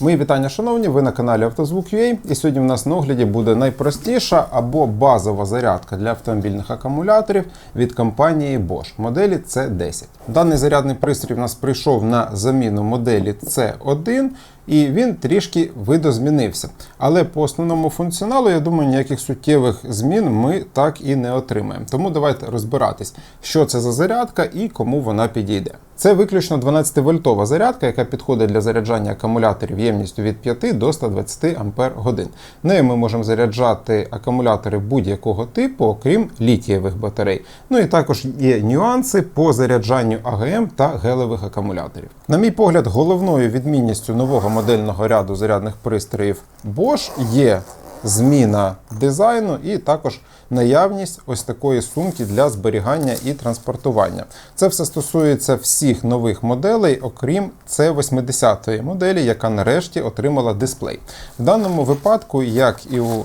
Мої вітання, шановні, ви на каналі Автозвук.ua і сьогодні в нас на огляді буде найпростіша або базова зарядка для автомобільних акумуляторів від компанії Bosch. Моделі C10. Даний зарядний пристрій в нас прийшов на заміну моделі C1 і він трішки видозмінився. Але по основному функціоналу, я думаю, ніяких суттєвих змін ми так і не отримаємо. Тому давайте розбиратись, що це за зарядка і кому вона підійде. Це виключно 12-вольтова зарядка, яка підходить для заряджання акумуляторів ємністю від 5 до 120 Ампер годин. Нею ми можемо заряджати акумулятори будь-якого типу, окрім літієвих батарей. Ну і також є нюанси по заряджанню АГМ та гелевих акумуляторів. На мій погляд, головною відмінністю нового модельного ряду зарядних пристроїв Bosch є зміна дизайну і також наявність ось такої сумки для зберігання і транспортування. Це все стосується всіх нових моделей, окрім C80 моделі, яка нарешті отримала дисплей. В даному випадку, як і у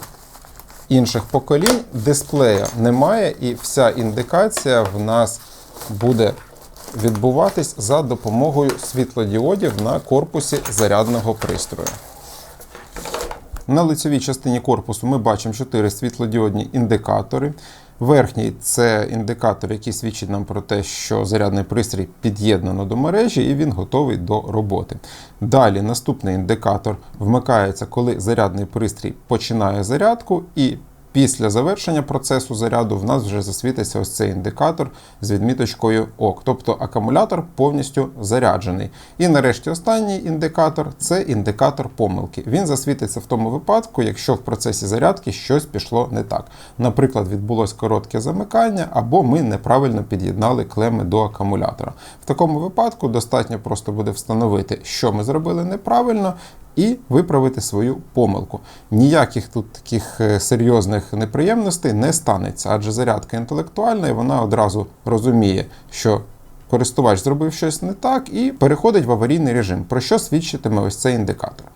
інших поколінь, дисплея немає, і вся індикація в нас буде відбуватись за допомогою світлодіодів на корпусі зарядного пристрою. На лицевій частині корпусу ми бачимо 4 світлодіодні індикатори. Верхній це індикатор, який свідчить нам про те, що зарядний пристрій під'єднано до мережі і він готовий до роботи. Далі наступний індикатор вмикається, коли зарядний пристрій починає зарядку, і після завершення процесу заряду в нас вже засвітиться ось цей індикатор з відміточкою ОК, тобто акумулятор повністю заряджений. І нарешті останній індикатор це індикатор помилки. Він засвітиться в тому випадку, якщо в процесі зарядки щось пішло не так. Наприклад, відбулось коротке замикання, або ми неправильно під'єднали клеми до акумулятора. В такому випадку достатньо просто буде встановити, що ми зробили неправильно, і виправити свою помилку. Ніяких тут таких е, серйозних неприємностей не станеться, адже зарядка інтелектуальна, і вона одразу розуміє, що користувач зробив щось не так і переходить в аварійний режим, про що свідчитиме ось цей індикатор.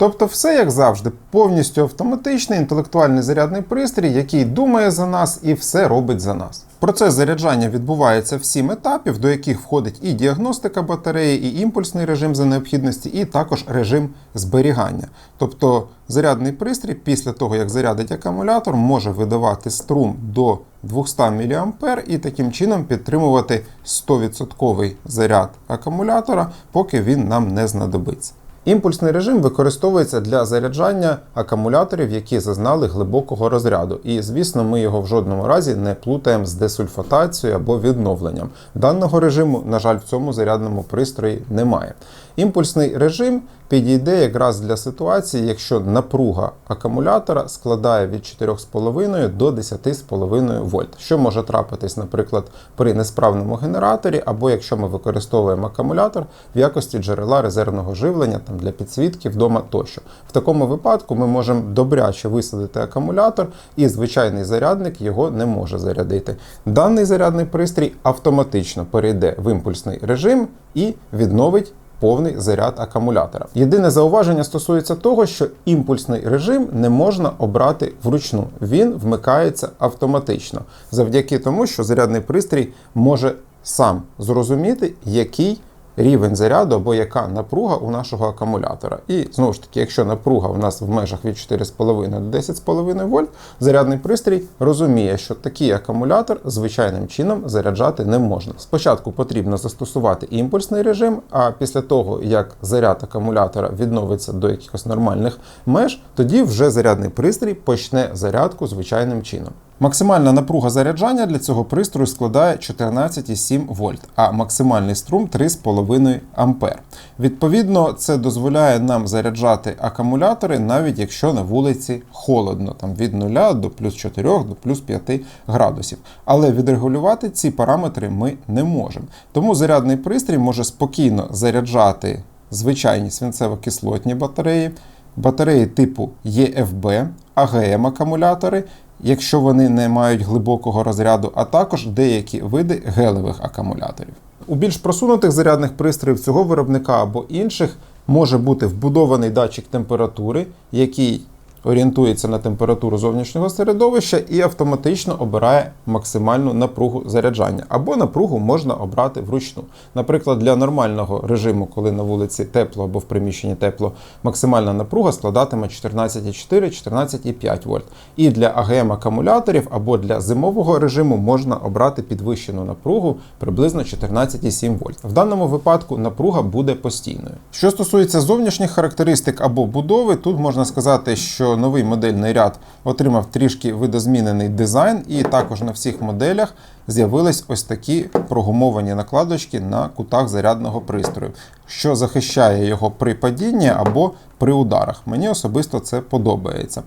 Тобто, все як завжди, повністю автоматичний інтелектуальний зарядний пристрій, який думає за нас і все робить за нас. Процес заряджання відбувається в сім етапів, до яких входить і діагностика батареї, і імпульсний режим за необхідності, і також режим зберігання. Тобто зарядний пристрій, після того як зарядить акумулятор, може видавати струм до 200 мА і таким чином підтримувати 100% заряд акумулятора, поки він нам не знадобиться. Імпульсний режим використовується для заряджання акумуляторів, які зазнали глибокого розряду. І, звісно, ми його в жодному разі не плутаємо з десульфатацією або відновленням. Даного режиму, на жаль, в цьому зарядному пристрої немає. Імпульсний режим підійде якраз для ситуації, якщо напруга акумулятора складає від 4,5 до 10,5 вольт, що може трапитись, наприклад, при несправному генераторі, або якщо ми використовуємо акумулятор в якості джерела резервного живлення там, для підсвітки вдома тощо. В такому випадку ми можемо добряче висадити акумулятор, і звичайний зарядник його не може зарядити. Даний зарядний пристрій автоматично перейде в імпульсний режим і відновить повний заряд акумулятора. Єдине зауваження стосується того, що імпульсний режим не можна обрати вручну. Він вмикається автоматично, завдяки тому, що зарядний пристрій може сам зрозуміти, який рівень заряду або яка напруга у нашого акумулятора. І знову ж таки, якщо напруга у нас в межах від 4,5 до 10,5 вольт, зарядний пристрій розуміє, що такий акумулятор звичайним чином заряджати не можна. Спочатку потрібно застосувати імпульсний режим, а після того, як заряд акумулятора відновиться до якихось нормальних меж, тоді вже зарядний пристрій почне зарядку звичайним чином. Максимальна напруга заряджання для цього пристрою складає 14,7 вольт, а максимальний струм 3,5 ампер. Відповідно, це дозволяє нам заряджати акумулятори, навіть якщо на вулиці холодно, там від 0 до плюс 4 до плюс 5 градусів. Але відрегулювати ці параметри ми не можемо. Тому зарядний пристрій може спокійно заряджати звичайні свинцево-кислотні батареї, батареї типу EFB, AGM акумулятори якщо вони не мають глибокого розряду, а також деякі види гелевих акумуляторів. У більш просунутих зарядних пристроїв цього виробника або інших може бути вбудований датчик температури, який орієнтується на температуру зовнішнього середовища і автоматично обирає максимальну напругу заряджання. Або напругу можна обрати вручну. Наприклад, для нормального режиму, коли на вулиці тепло або в приміщенні тепло, максимальна напруга складатиме 14,4-14,5 вольт. І для АГМ акумуляторів або для зимового режиму можна обрати підвищену напругу приблизно 14,7 вольт. В даному випадку напруга буде постійною. Що стосується зовнішніх характеристик або будови, тут можна сказати, що новий модельний ряд отримав трішки видозмінений дизайн, і також на всіх моделях з'явились ось такі прогумовані накладочки на кутах зарядного пристрою, що захищає його при падінні або при ударах. Мені особисто це подобається.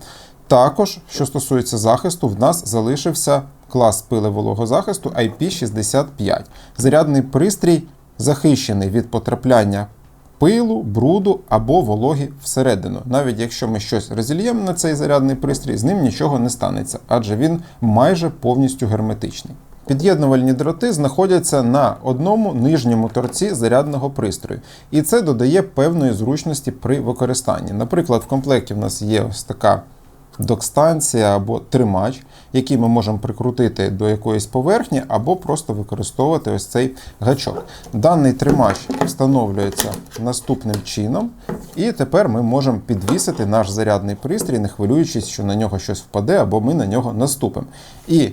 Також, що стосується захисту, в нас залишився клас пилевого захисту IP65. Зарядний пристрій захищений від потрапляння пилу, бруду або вологі всередину. Навіть якщо ми щось розільємо на цей зарядний пристрій, з ним нічого не станеться, адже він майже повністю герметичний. Під'єднувальні дроти знаходяться на одному нижньому торці зарядного пристрою, і це додає певної зручності при використанні. Наприклад, в комплекті в нас є ось така док-станція або тримач, який ми можемо прикрутити до якоїсь поверхні, або просто використовувати ось цей гачок. Даний тримач встановлюється наступним чином, і тепер ми можемо підвісити наш зарядний пристрій, не хвилюючись, що на нього щось впаде, або ми на нього наступимо. І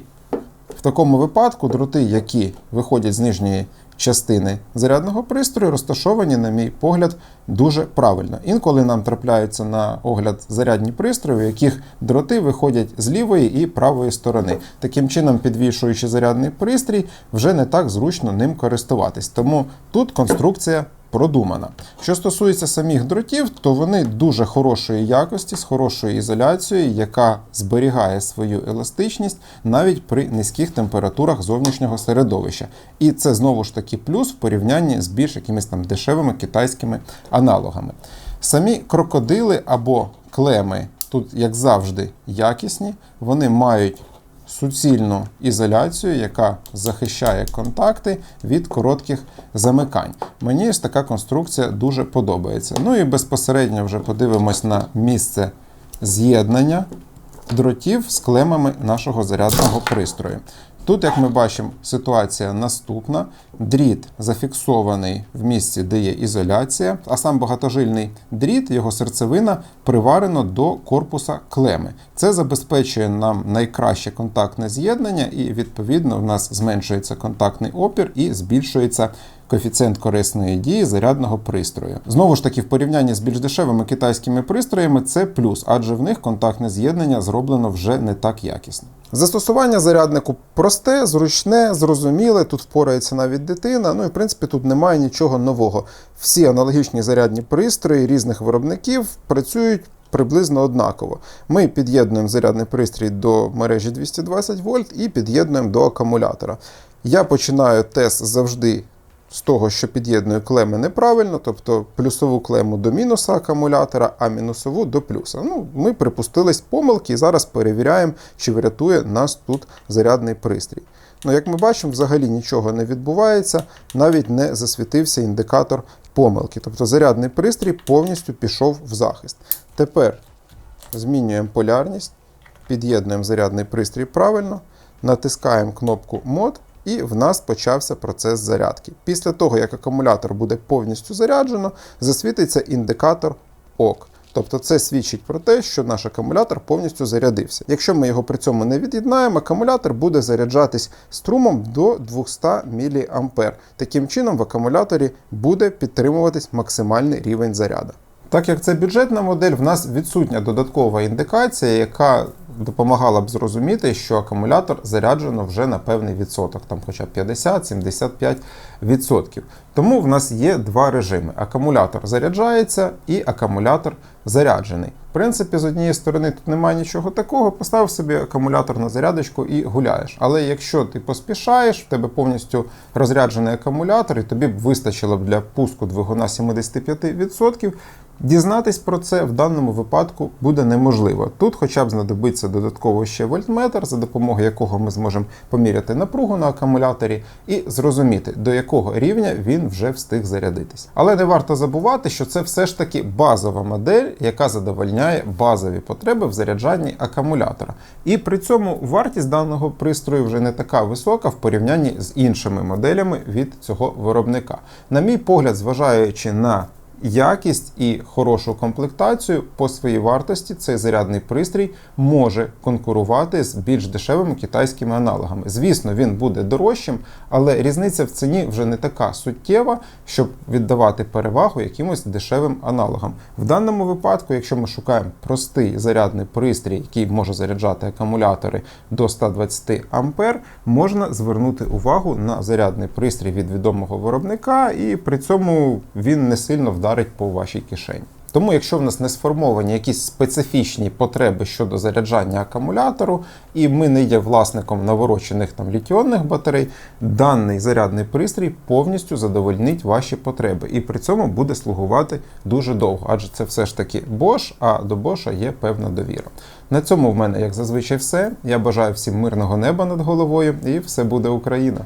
в такому випадку дроти, які виходять з нижньої частини зарядного пристрою, розташовані, на мій погляд, дуже правильно. Інколи нам трапляються на огляд зарядні пристрої, в яких дроти виходять з лівої і правої сторони. Таким чином, підвішуючи зарядний пристрій, вже не так зручно ним користуватись. Тому тут конструкція продумана. Що стосується самих дротів, то вони дуже хорошої якості, з хорошою ізоляцією, яка зберігає свою еластичність навіть при низьких температурах зовнішнього середовища. І це знову ж таки плюс в порівнянні з більш якимись там дешевими китайськими аналогами. Самі крокодили або клеми тут, як завжди, якісні, вони мають суцільну ізоляцію, яка захищає контакти від коротких замикань. Мені ось така конструкція дуже подобається. Ну і безпосередньо вже подивимось на місце з'єднання дротів з клемами нашого зарядного пристрою. Тут, як ми бачимо, ситуація наступна. Дріт зафіксований в місці, де є ізоляція, а сам багатожильний дріт, його серцевина приварено до корпуса клеми. Це забезпечує нам найкраще контактне з'єднання, і, відповідно, в нас зменшується контактний опір і збільшується коефіцієнт корисної дії зарядного пристрою. Знову ж таки, в порівнянні з більш дешевими китайськими пристроями це плюс, адже в них контактне з'єднання зроблено вже не так якісно. Застосування заряднику просте, зручне, зрозуміле. Тут впорається навіть дитина. Ну і в принципі тут немає нічого нового. Всі аналогічні зарядні пристрої різних виробників працюють. Приблизно однаково. Ми під'єднуємо зарядний пристрій до мережі 220 вольт і під'єднуємо до акумулятора. Я починаю тест завжди з того, що під'єдную клеми неправильно, тобто плюсову клему до мінуса акумулятора, а мінусову до плюса. Ну, Ми припустились помилки і зараз перевіряємо, чи врятує нас тут зарядний пристрій. Ну, Як ми бачимо, взагалі нічого не відбувається, навіть не засвітився індикатор помилки. Тобто зарядний пристрій повністю пішов в захист. Тепер змінюємо полярність, під'єднуємо зарядний пристрій правильно, натискаємо кнопку мод. І в нас почався процес зарядки. Після того, як акумулятор буде повністю заряджено, засвітиться індикатор ОК. Тобто це свідчить про те, що наш акумулятор повністю зарядився. Якщо ми його при цьому не від'єднаємо, акумулятор буде заряджатись струмом до 200 мА. Таким чином в акумуляторі буде підтримуватись максимальний рівень заряду. Так як це бюджетна модель, в нас відсутня додаткова індикація, яка допомагала б зрозуміти, що акумулятор заряджено вже на певний відсоток, там хоча б 50-75%. Тому в нас є два режими: акумулятор заряджається і акумулятор заряджений. В принципі, з однієї сторони тут немає нічого такого, поставив собі акумулятор на зарядочку і гуляєш. Але якщо ти поспішаєш, в тебе повністю розряджений акумулятор, і тобі б вистачило б для пуску двигуна 75%, Дізнатись про це в даному випадку буде неможливо. Тут хоча б знадобиться додатково ще вольтметр, за допомогою якого ми зможемо поміряти напругу на акумуляторі і зрозуміти, до якого рівня він вже встиг зарядитись. Але не варто забувати, що це все ж таки базова модель, яка задовольняє базові потреби в заряджанні акумулятора. І при цьому вартість даного пристрою вже не така висока в порівнянні з іншими моделями від цього виробника. На мій погляд, зважаючи на якість і хорошу комплектацію по своїй вартості цей зарядний пристрій може конкурувати з більш дешевими китайськими аналогами. Звісно, він буде дорожчим, але різниця в ціні вже не така суттєва, щоб віддавати перевагу якимось дешевим аналогам. В даному випадку, якщо ми шукаємо простий зарядний пристрій, який може заряджати акумулятори до 120 ампер, можна звернути увагу на зарядний пристрій від відомого виробника, і при цьому він не сильно вдарить по вашій кишені. Тому, якщо в нас не сформовані якісь специфічні потреби щодо заряджання акумулятору, і ми не є власником наворочених там літіонних батарей, даний зарядний пристрій повністю задовольнить ваші потреби і при цьому буде слугувати дуже довго, адже це все ж таки Bosch, а до Bosch є певна довіра. На цьому в мене, як зазвичай, все. Я бажаю всім мирного неба над головою, і все буде Україна.